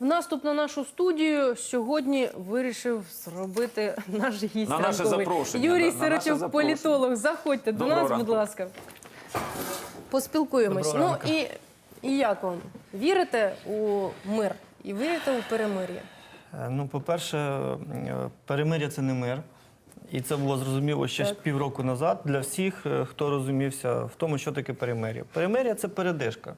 В наступ на нашу студію сьогодні вирішив зробити наш гість На наше ранковий. запрошення, Юрій на- на Сирочов, політолог. Заходьте до нас, ранку. будь ласка. Поспілкуємось. Доброго ну і, і як вам? Вірите у мир і вірите у перемир'я? Е, Ну, по-перше, е, перемир'я це не мир. І це було зрозуміло ще Так. півроку назад для всіх, е, хто розумівся в тому, що таке перемир'я. Перемир'я це передишка.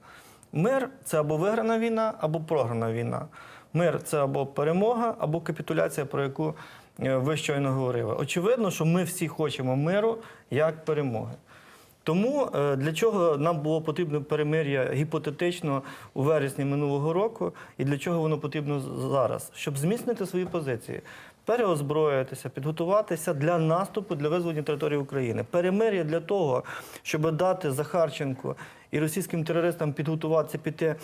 Мир це або виграна війна, або програна війна. Мир це або перемога, або капітуляція, про яку е, ви щойно говорили. Очевидно, що ми всі хочемо миру як перемоги. Тому е, для чого нам було потрібно перемир'я гіпотетично у вересні минулого року, і для чого воно потрібно зараз? Щоб зміцнити свої позиції, переозброїтися, підготуватися для наступу для визволення території України. Перемир'я для того, щоб дати Захарченку і російським терористам підготуватися піти,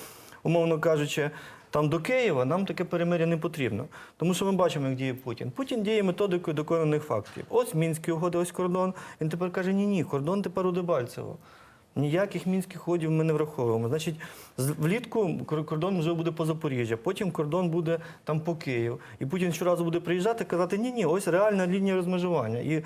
умовно кажучи. Там до Києва нам таке перемир'я не потрібно. Тому що ми бачимо, як діє Путін. Путін діє методикою доконаних фактів. Ось мінські угоди, ось кордон. Він тепер каже: ні, ні, кордон тепер у Дебальцево. Ніяких мінських ходів ми не враховуємо. Значить, влітку кордон вже буде по Запоріжжя, потім кордон буде там по Київ. І Путін щоразу буде приїжджати казати, ні, ні, ось реальна лінія розмежування. І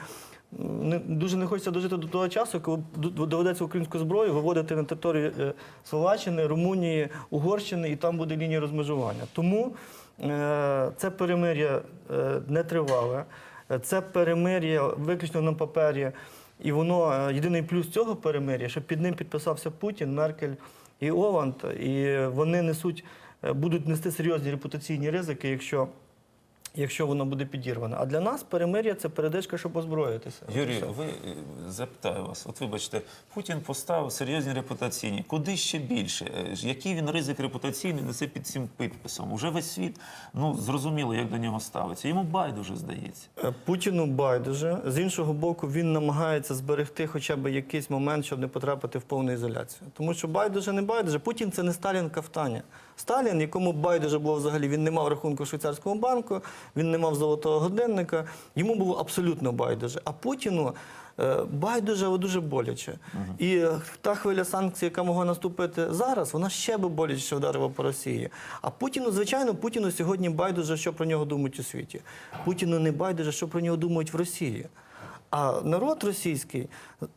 дуже не хочеться дожити до того часу, коли доведеться українську зброю виводити на територію е, Словаччини, Румунії, Угорщини, і там буде лінія розмежування. Тому е, це перемир'я е, не тривале. Е, Це перемир'я виключно на папері. І воно е, єдиний плюс цього перемир'я, що під ним підписався Путін, Меркель і Оланд, і вони несуть, е, будуть нести серйозні репутаційні ризики, якщо, якщо воно буде підірване. А для нас перемир'я це передишка, щоб озброїтися. Юрій, ви е, запитаю вас. От вибачте, Путін поставив серйозні репутаційні. Куди ще більше? Е, Який він ризик репутаційний несе під цим підписом? Уже весь світ ну зрозуміло, як до нього ставиться. Йому байдуже здається. Е, Путіну байдуже. З іншого боку, він намагається зберегти хоча б якийсь момент, щоб не потрапити в повну ізоляцію. Тому що байдуже не байдуже. Путін це не Сталін Кафтаня. Сталін, якому байдуже було взагалі, він не мав рахунку в швейцарському банку, він не мав золотого годинника. Йому було абсолютно байдуже. А Путіну. е, Байдуже, але дуже боляче. І та хвиля санкцій, яка могла наступити зараз, вона ще би боляче вдарила по Росії. А Путіну, звичайно, Путіну сьогодні байдуже, що про нього думають у світі. Путіну не байдуже, що про нього думають в Росії. А народ російський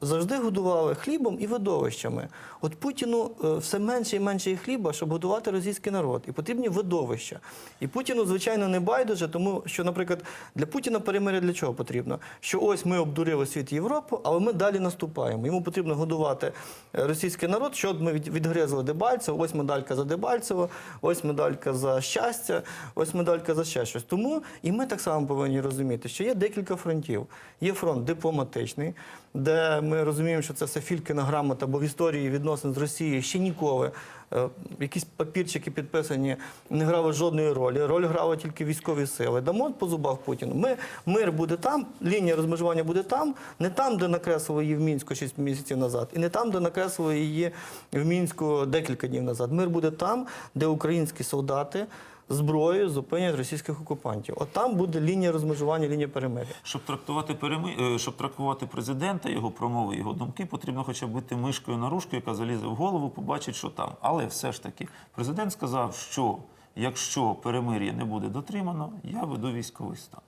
завжди годували хлібом і видовищами. От Путіну е, все менше і менше хліба, щоб годувати російський народ. І потрібні видовища. І Путіну, звичайно, не байдуже, тому що, наприклад, для Путіна перемиря для чого потрібно? Що ось ми обдурили світ Європу, але ми далі наступаємо. Йому потрібно годувати е, російський народ, що ми відгризли Дебальцево, ось медалька за Дебальцево, ось медалька за щастя, ось медалька за ще щось. Тому і ми так само повинні розуміти, що є декілька фронтів. Є фронт дипломатичний, де ми розуміємо, що це все фількина грамота, бо в історії відносин з Росією ще ніколи е, якісь папірчики підписані не грали жодної ролі. Роль грали тільки військові сили. Дамо по зубах Путіну. Ми мир буде там, лінія розмежування буде там, не там, де накреслили її в мінську 6 місяців назад, і не там, де накреслили її в мінську декілька днів назад. Мир буде там, де українські солдати. Зброєю зупинять російських окупантів. От там буде лінія розмежування, лінія перемир'я. Щоб трактувати переми... е, щоб трактувати президента, його промови, його думки, потрібно хоча б бути мишкою на ружку, яка залізе в голову, побачить, що там. Але все ж таки, президент сказав, що якщо перемир'я не буде дотримано, я веду військовий стан.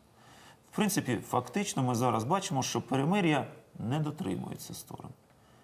В принципі, фактично, ми зараз бачимо, що перемир'я не дотримується сторон.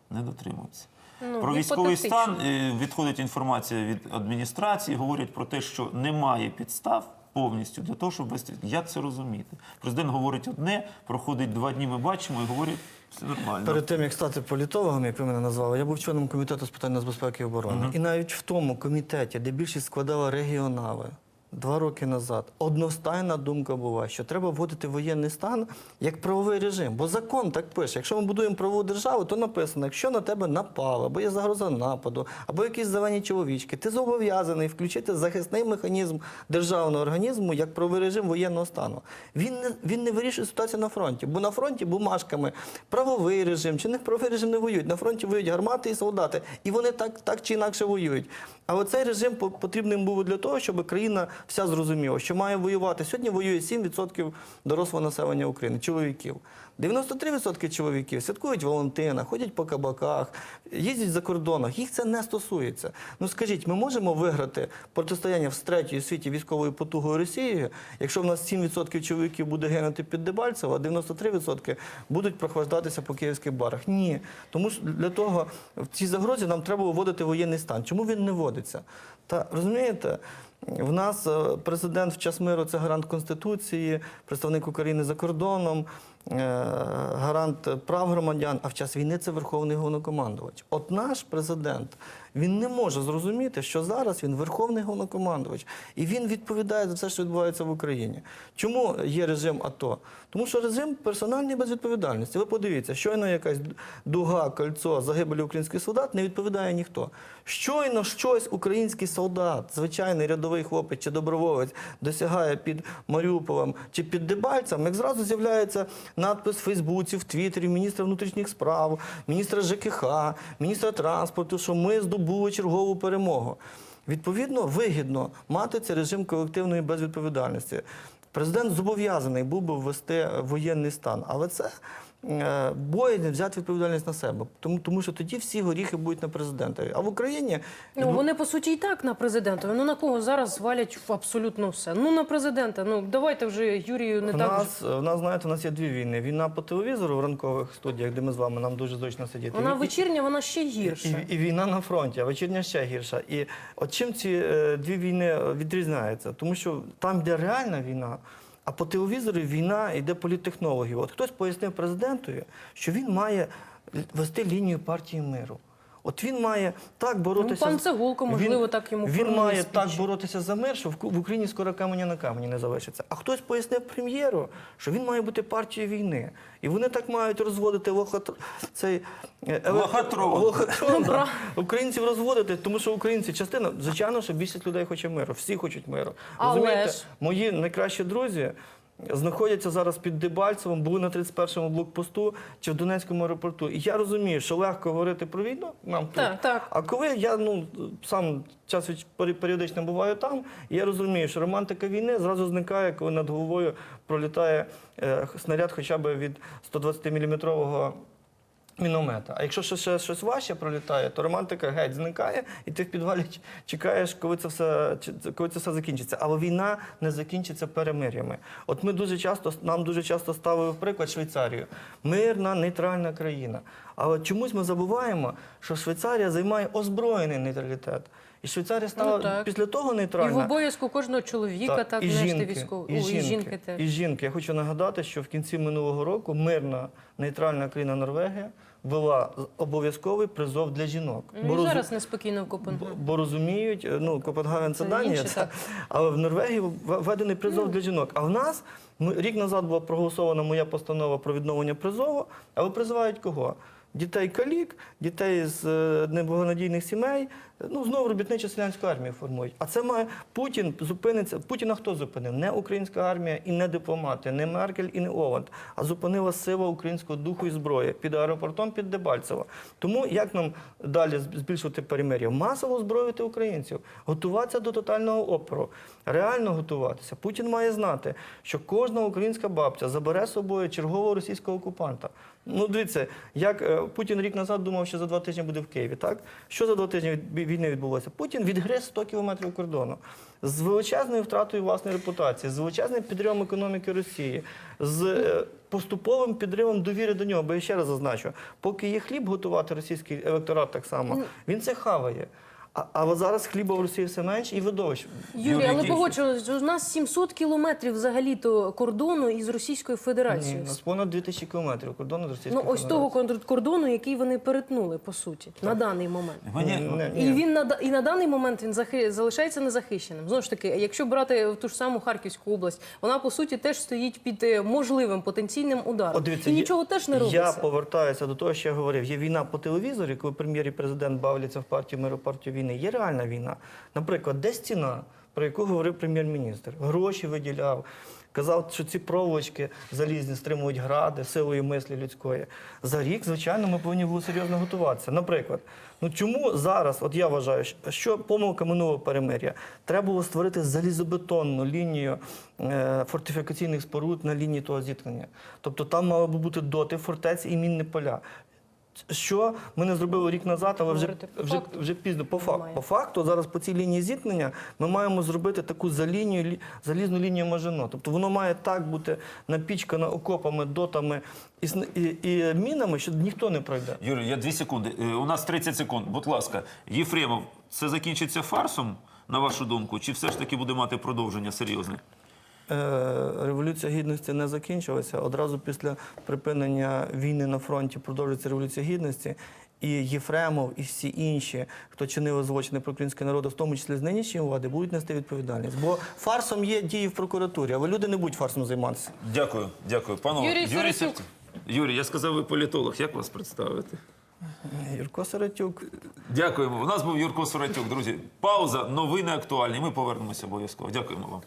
Не дотримується. Ну, про військовий стан е, відходить інформація від адміністрації, говорять про те, що немає підстав повністю для того, щоб вести. Як це розуміти? Президент говорить одне, проходить два дні, ми бачимо і говорить, все нормально. Перед тим як стати політологом, як ви мене назвали, я був членом комітету з питань нацбезпеки і оборони. І навіть в тому комітеті, де більшість складали регіонали. Два роки назад одностайна думка була, що треба вводити воєнний стан як правовий режим. Бо закон так пише: якщо ми будуємо правову державу, то написано, якщо на тебе напало, або є загроза нападу, або якісь зелені чоловічки, ти зобов'язаний включити захисний механізм державного організму як правовий режим воєнного стану. Він не він не вирішує ситуацію на фронті, бо на фронті бумажками правовий режим чи не правовий режим не воюють. На фронті воюють гармати і солдати, і вони так, так чи інакше воюють. Але цей режим по- потрібним був для того, щоб країна вся зрозуміла, що має воювати. Сьогодні воює 7% дорослого населення України, чоловіків. 93% чоловіків святкують Валентина, ходять по кабаках, їздять за кордонах. Їх це не стосується. Ну скажіть, ми можемо виграти протистояння з третьою світі військовою потугою Росією, якщо в нас 7% чоловіків буде гинути під Дебальцево, а 93% будуть прохлаждатися по київських барах? Ні. Тому що для того в цій загрозі нам треба вводити воєнний стан. Чому він не вводиться? Та розумієте? В нас е, президент в час миру це гарант Конституції, представник України за кордоном, гарант прав громадян, а в час війни це Верховний головнокомандувач. От наш президент він не може зрозуміти, що зараз він Верховний головнокомандувач, і він відповідає за все, що відбувається в Україні. Чому є режим АТО? Тому що режим персональної безвідповідальності. Ви подивіться, щойно якась дуга, кольцо, загибелі українських солдат не відповідає ніхто. Щойно щось український солдат, звичайний рядовий хлопець чи доброволець досягає під Маріуполем чи під Дебальцем, як зразу з'являється надпис в Фейсбуці, в Твіттері, міністра внутрішніх справ, міністра ЖКХ, міністра транспорту, що ми здобули чергову перемогу. Відповідно, вигідно мати цей режим колективної безвідповідальності. Президент зобов'язаний був би ввести воєнний стан, але це е, взяти відповідальність на себе, тому, тому що тоді всі горіхи будуть на президентові. А в Україні Ну вони по суті і так на президента. Ну на кого зараз валять абсолютно все? Ну на президента. Ну давайте вже Юрію не в так. нас, в нас, знаєте, у нас є дві війни. Війна по телевізору в ранкових студіях, де ми з вами нам дуже зручно сидіти. Вона вечірня, вона ще гірша. І, і війна на фронті, а вечірня ще гірша. І от чим ці е, дві війни е, відрізняються? Тому що там, де реальна війна, а по телевізору війна йде політтехнологів. От хтось пояснив президентові, що він має вести лінію партії миру. От він має так боротися. Ну, пан Цегулко, можливо, так йому Він має спіч. так боротися за мир, що в Україні скоро каменя на камені не залишиться. А хтось пояснив прем'єру, що він має бути партією війни. І вони так мають розводити лохот... цей е, Лохотрон. лохотрон, да. Українців розводити, тому що українці частина, звичайно, що більшість людей хоче миру, всі хочуть миру. Але Розумієте, мої найкращі друзі. Знаходяться зараз під Дебальцевом, були на 31-му блокпосту чи в Донецькому аеропорту. І я розумію, що легко говорити про війну нам тут. Так, так. А коли я ну сам час від пері- періодично буваю там, я розумію, що романтика війни зразу зникає, коли над головою пролітає е, снаряд хоча б від 120-мм міномета. А якщо ще, щось важче пролітає, то романтика геть зникає, і ти в підвалі чекаєш, коли це все коли це все закінчиться. Але війна не закінчиться перемир'ями. От ми дуже часто нам дуже часто ставили в приклад Швейцарію. Мирна, нейтральна країна. Але чомусь ми забуваємо, що Швейцарія займає озброєний нейтралітет. І Швейцарія стала Ну, так. після того І в обов'язку кожного чоловіка так, і нести жінки, військову. і О, жінки, і жінки теж. І жінки. Я хочу нагадати, що в кінці минулого року мирна нейтральна країна Норвегія ввела обов'язковий призов для жінок. Ну, і роз- зараз неспокійно в бо, Копенгагені. бо розуміють, е, ну Копенгаген це, Це Данія, це- але в Норвегії введений призов для жінок. А в нас рік назад була проголосована моя постанова про відновлення призову, але призивають кого? Дітей калік, дітей з е, неблагонадійних сімей. Ну знову робітничу селянську армію формують. А це має Путін зупиниться. Путіна хто зупинив? Не українська армія і не дипломати, не Меркель і не Оланд, а зупинила сила українського духу і зброї під аеропортом під Дебальцево. Тому як нам далі збільшувати перемир'я? Масово озброїти українців, готуватися до тотального опору, реально готуватися. Путін має знати, що кожна українська бабця забере з собою чергового російського окупанта. Ну, дивіться, як е, Путін рік назад думав, що за два тижні буде в Києві. Так що за два тижні війни відбулося? Путін відгриз 100 кілометрів кордону з величезною втратою власної репутації, з величезним підривом економіки Росії, з е, поступовим підривом довіри до нього. Бо я ще раз зазначу, поки є хліб готувати російський електорат так само, він це хаває. А, а зараз хліба в Росії все менше і видовищ. Юрій, Юрій, але погоджуюсь, у нас 700 кілометрів взагалі-то кордону із Російською Ні, Федерацією. у нас понад 2000 кілометрів кордону з Російською Ну ось того кордону, який вони перетнули, по суті, на даний момент. Мені, І ні. він на і на даний момент він захи, залишається незахищеним. Знову ж таки, якщо брати в ту ж саму Харківську область, вона по суті теж стоїть під е, можливим потенційним ударом. Дивіться, і нічого теж не Я повертаюся до того, що я говорив. Є війна по телевізорі, коли прем'єр і президент бавляться в партію миру, партію війни. Є реальна війна. Наприклад, де стіна? про яку говорив прем'єр-міністр. Гроші виділяв. Казав, що ці проволочки залізні стримують гради силою мислі людської. За рік, звичайно, ми повинні були серйозно готуватися. Наприклад, ну чому зараз, от я вважаю, що- помилка минулого перемир'я, треба було створити залізобетонну лінію е, фортифікаційних споруд на лінії того зіткнення. Тобто там мали би бути доти фортець і мінні поля. Що ми не зробили рік назад, але вже, вже, вже пізно. По, факту, по факту, зараз по цій лінії зіткнення ми маємо зробити таку за лінію, лі- залізну лінію Мажино. Тобто воно має так бути напічкано окопами, дотами і, і, і мінами, що ніхто не пройде. Юрій, я дві секунди. Е, У нас 30 секунд. Будь ласка, Єфремов, це закінчиться фарсом, на вашу думку, чи все ж таки буде мати продовження серйозне? Е, Революція гідності не закінчилася. Одразу після припинення війни на фронті продовжується революція гідності. І Єфремов, і всі інші, хто чинили злочини про український народ, в тому числі з нинішньої влади, будуть нести відповідальність. Бо фарсом є дії в прокуратурі, але люди не будуть фарсом займатися. Дякую, дякую. Панове, Юрій Сиротюк. Сер- Юрій, я сказав, ви політолог. Як вас представити? Юрко Саратюк. Дякуємо. У нас був Юрко Соротюк. Друзі, пауза, новини актуальні. Ми повернемося обов'язково. Дякуємо вам.